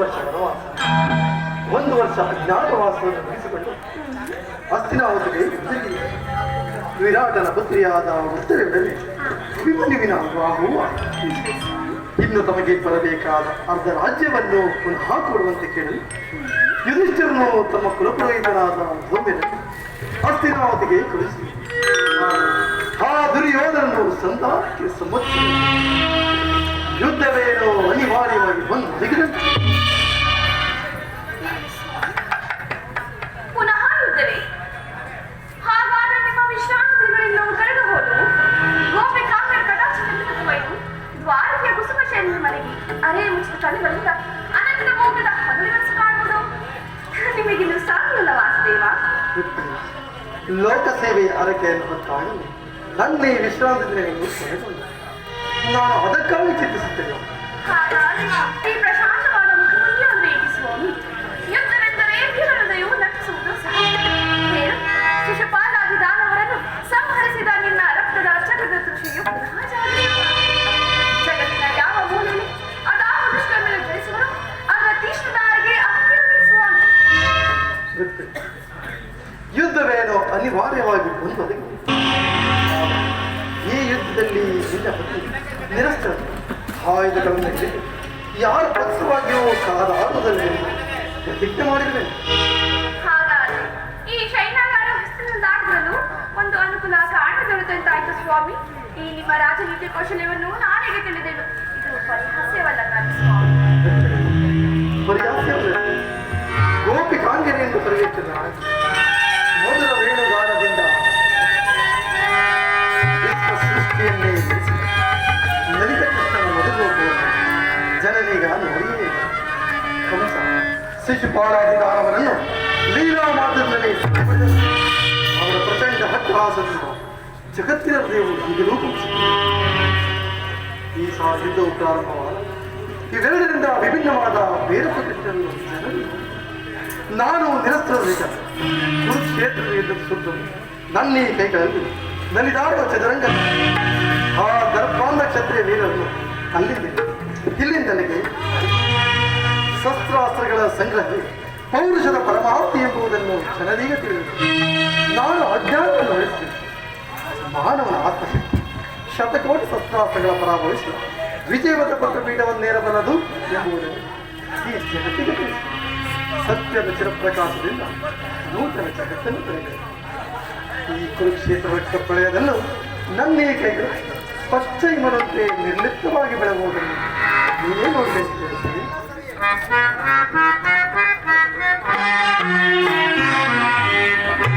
ವರ್ಷ ವನವಾಸ. ಒಂದು ವರ್ಷ ಅಜ್ಞಾತವಾಸವನ್ನು ನಡೆಸಿಕೊಂಡು ಹಸ್ತಿನಾವತಿಗೆ ವಿರಾಟನ ಪುತ್ರಿಯಾದ ಉತ್ತರದಲ್ಲಿ ಬಾಹುವ ಆಯಿತು. ಇನ್ನು ತಮಗೆ ಬರಬೇಕಾದ ಅರ್ಧ ರಾಜ್ಯವನ್ನು ಪುನಃ ಕೊಡುವಂತೆ ಕೇಳಲು ಯುಧಿಷ್ಠರನ್ನು ತಮ್ಮ ಕುಲಪುರೋಹಿತರಾದ ಧೂಮ್ಯನ ಹಸ್ತಿನಾವತಿಗೆ ಕಳಿಸಿ ಆ ದುರ್ಯೋಧನನ್ನು ಸಂತಾನಕ್ಕೆ ಸಮ್ಮತಿ ಅರೆ ಮುಚ್ಚಿದ ಕಣ್ಣುಗಳಿಂದ ಅನಂತ ಮೋಗದ ಹಗಲಿನಸು ಕಾಣುವುದು ನಿಮಗಿನ್ನು ಸಾಕಿಲ್ಲ ವಾಸುದೇವ? ಲೋಕ ಸೇವೆಯ ಅರಕೆಯನ್ನು ಹೊತ್ತಾಗಲು ನನ್ನ ಈ ವಿಶ್ರಾಂತಿ ದಿನಗಳನ್ನು ನಾನು ಅದಕ್ಕಾಗಿ ಚಿಂತಿಸುತ್ತೇನೆ. ಈ ಪ್ರಶಾಂತವಾದ ಯುದ್ಧವೇನೋ ಅನಿವಾರ್ಯವಾಗಿ ಬಂದೊದಗಿ ಈ ಯುದ್ಧದಲ್ಲಿ ನಿನ್ನ ಪತಿ ನಿರಸ್ತ್ರ. ಆಯುಧಗಳನ್ನು ಯಾರ ಪಕ್ಷವಾಗಿಯೂ ಕಾದಾಡುವುದರಲ್ಲಿ ಪ್ರತಿಜ್ಞೆ ಮಾಡಿದ್ರೆ ಈ ಒಂದು ಅನುಕೂಲ ಕಾರಣ ದೊರೆತಂತಾಯ್ತು ಸ್ವಾಮಿ. ಈ ನಿಮ್ಮ ರಾಜನೀತಿ ಕೌಶಲ್ಯವನ್ನು ನಾನೇಗೆ ತಿಳಿದೆನು. ಇದು ಪರಿಹಾಸ್ಯವಲ್ಲ ಸ್ವಾಮಿ. ಮೊದಲ ವೇಣುಗಾನದಿಂದ ಸೃಷ್ಟಿಯನ್ನೇ ನಿಲ್ಲಿಸಿದ ಲಲಿತ ಕೃಷ್ಣನ ಮಧುಗೋಪುರ ಜನನೀಗ ನೋಡಿಯೇ. ಕಂಸ ಶಿಶುಪಾಲಾಧಿಕಾರವರನ್ನು ಲೀಲಾ ಅವರ ಪ್ರಚಂಡ ಹಟ್ಟಹಾಸದಿಂದ ಜಗತ್ತಿನ ದೇವರು ಈ ಯುದ್ಧವು ಪ್ರಾರಂಭವಾದ ಇವೆರಡರಿಂದ ವಿಭಿನ್ನವಾದ ಬೇರೆ ಪ್ರತಿಷ್ಠೆಯನ್ನು ಜನರು ನಾನು ನಿರಸ್ತ್ರರಹಿತ ಕುರುಕ್ಷೇತ್ರ ಸುತ್ತಲೂ ನನ್ನ ಈ ಕೈಗಳಲ್ಲಿ. ನಲಿದಾಡುವ ಚದುರಂಗ. ಆ ದರ್ಪಾಂಧ ಕ್ಷತ್ರಿಯ ವೀರರನ್ನು ಇಲ್ಲಿಂದ ನನಗೆ ಶಸ್ತ್ರಾಸ್ತ್ರಗಳ ಸಂಗ್ರಹ ಪೌರುಷದ ಪರಮಾರ್ಥಿ ಎಂಬುದನ್ನು ಜನರಿಗೆ ತಿಳಿದು ನಾನು ಅಜ್ಞಾನವನ್ನು ವಹಿಸ್ತೇನೆ ಮಾನವನ ಆತ್ಮಶಕ್ತಿ ಶತಕೋಟಿ ಶಸ್ತ್ರಾಸ್ತ್ರಗಳ ಪರಾಭವಿಸಿ ವಿಜಯವಂತ ಪೀಠವನ್ನೇರಬಲ್ಲದು ಎಂಬುದನ್ನು ಈ ಜನತೆಗೆ ತಿಳಿಸಿ ಸತ್ಯದ ಚಿರಪ್ರಕಾಶದಿಂದ ನೂತನ ಜಗತ್ತನ್ನು ಪಡೆಯಬೇಕು ಈ ಕುರುಕ್ಷೇತ್ರ ಪಳೆಯದನ್ನು ನನ್ನೇ ಕೈಗಳು ಪಚ್ಚೈಮರಂತೆ ನಿರ್ಲಿಪ್ತವಾಗಿ ಬೆಳಗುವುದನ್ನು ನೀನೇ ನೋಡಬೇಕು